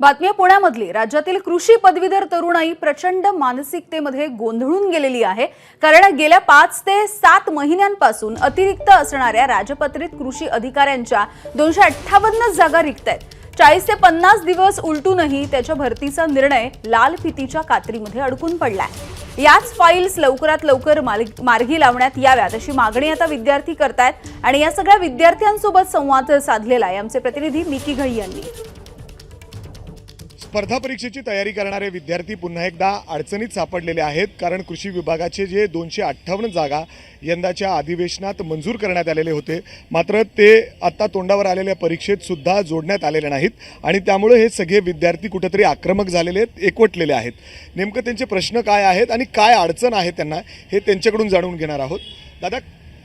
बातमी पुण्यामधली. राज्यातील कृषी पदवीधर तरुणाई प्रचंड मानसिकतेमध्ये गोंधळून गेलेली आहे. कारण गेल्या पाच ते सात महिन्यांपासून अतिरिक्त असणाऱ्या राजपत्रित कृषी अधिकाऱ्यांच्या दोनशे अठ्ठावन्न जागा रिक्त आहेत चाळीस ते पन्नास दिवस उलटूनही त्याच्या भरतीचा निर्णय लाल फितीच्या कात्रीमध्ये अडकून पडलाय. याच फाईल्स लवकरात लवकर मार्गी लावण्यात याव्यात अशी मागणी आता विद्यार्थी करतायत. आणि या सगळ्या विद्यार्थ्यांसोबत संवाद साधलेला आहे आमचे प्रतिनिधी मिकी घई यांनी. स्पर्धा परीक्षेची तयारी करणारे विद्यार्थी पुन्हा एकदा अडचणीत सापडलेले आहेत कारण कृषी विभागाचे जे दोनशे अठ्ठावन्न जागा यंदाच्या अधिवेशनात मंजूर करण्यात आलेले होते. मात्र ते आत्ता तोंडावर आलेल्या परीक्षेत सुद्धा जोडण्यात आलेले नाहीत आणि त्यामुळे हे सगळे विद्यार्थी कुठेतरी आक्रमक झालेले आहेत एकवटलेले आहेत. नेमकं त्यांचे प्रश्न काय आहेत आणि काय अडचण आहे त्यांना हे त्यांच्याकडून जाणून घेणार आहोत. दादा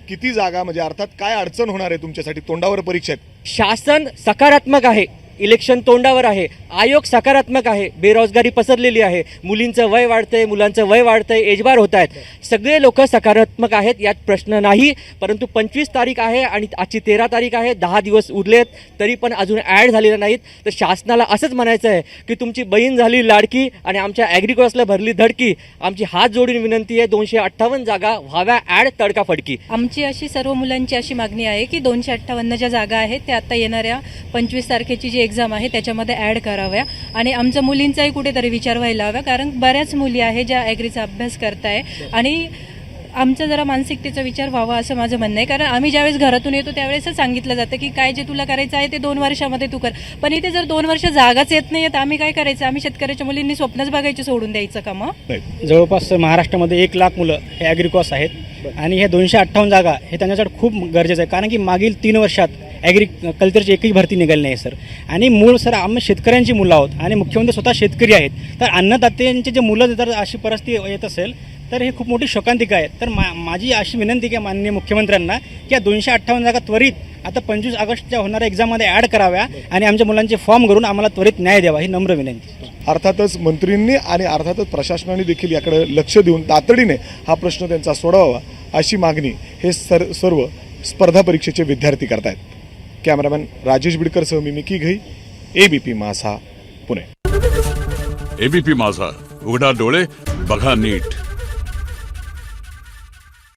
किती जागा म्हणजे अर्थात काय अडचण होणार आहे तुमच्यासाठी तोंडावर परीक्षेत? शासन सकारात्मक आहे. इलेक्शन तोंडावर आहे. आयोग सकारात्मक आहे. बेरोजगारी पसरलेली आहे. मुलींचं वय वाढतंय मुलांचं वय वाढतंय एजबार होत आहेत. सगळे लोक सकारात्मक आहेत यात प्रश्न नाही. परंतु पंचवीस तारीख आहे आणि आजची तेरा तारीख आहे. दहा दिवस उरलेत तरी पण अजून ॲड झालेले नाहीत. तर शासनाला असंच म्हणायचं आहे की तुमची बहीण झाली लाडकी आणि आमच्या ॲग्रिकॉसला भरली धडकी. आमची हात जोडून विनंती आहे दोनशे अठ्ठावन्न जागा व्हाव्या ॲड तडका फडकी. आमची अशी सर्व मुलांची अशी मागणी आहे की दोनशे अठ्ठावन्न ज्या जागा आहेत त्या आता येणाऱ्या पंचवीस तारखेची जी एक्झाम आहे त्याच्यामध्ये ॲड कराव्या. आणि आमच्या मुलींचाही कुठेतरी विचार व्हायला हवा कारण बऱ्याच मुली आहे ज्या ॲग्रीचा अभ्यास करताय. आणि आमचा जरा मानसिकतेचा विचार व्हावा असं माझं म्हणणं आहे. कारण आम्ही ज्यावेळेस घरातून येतो त्यावेळेसच सांगितलं जातं की काय जे तुला करायचं आहे ते दोन वर्षामध्ये तू कर. पण इथे जर दोन वर्ष जागाच येत नाही तर आम्ही काय करायचं? आम्ही शेतकऱ्याच्या मुलींनी स्वप्नच बघायची सोडून द्यायचं का मग? जवळपास महाराष्ट्रामध्ये एक लाख मुलं हे ॲग्रिकॉस आहेत. आणि हे दोनशे अठ्ठावन्न जागा हे त्यांच्यासाठी खूप गरजेचं आहे. कारण की मागील तीन वर्षात ॲग्रिकल्चरची एकही भरती निघाली नाही सर. आणि मूळ सर आम्ही शेतकऱ्यांची मुलं आहोत. आणि मुख्यमंत्री स्वतः शेतकरी आहेत. तर अन्नदात्यांचे जे मुलं जर अशी परिस्थिती येत असेल तर हे खूप मोठी शोकांतिका आहे. तर मा माझी अशी विनंती की माननीय मुख्यमंत्र्यांना की या दोनशे अठ्ठावन्न जागा त्वरित आता पंचवीस ऑगस्टच्या होणाऱ्या एक्झाममध्ये ॲड कराव्या आणि आमच्या मुलांचे फॉर्म भरून आम्हाला त्वरित न्याय द्यावा ही नम्र विनंती. अर्थातच मंत्रींनी आणि अर्थातच प्रशासनाने देखील याकडे लक्ष देऊन तातडीने हा प्रश्न त्यांचा सोडवावा अशी मागणी हे सर सर्व स्पर्धा परीक्षेचे विद्यार्थी करतायत. कॅमेरामॅन राजेश बिडकरसह मी Mickey Ghai ABP Majha Pune. ABP माझा. उघडा डोळे बघा नीट.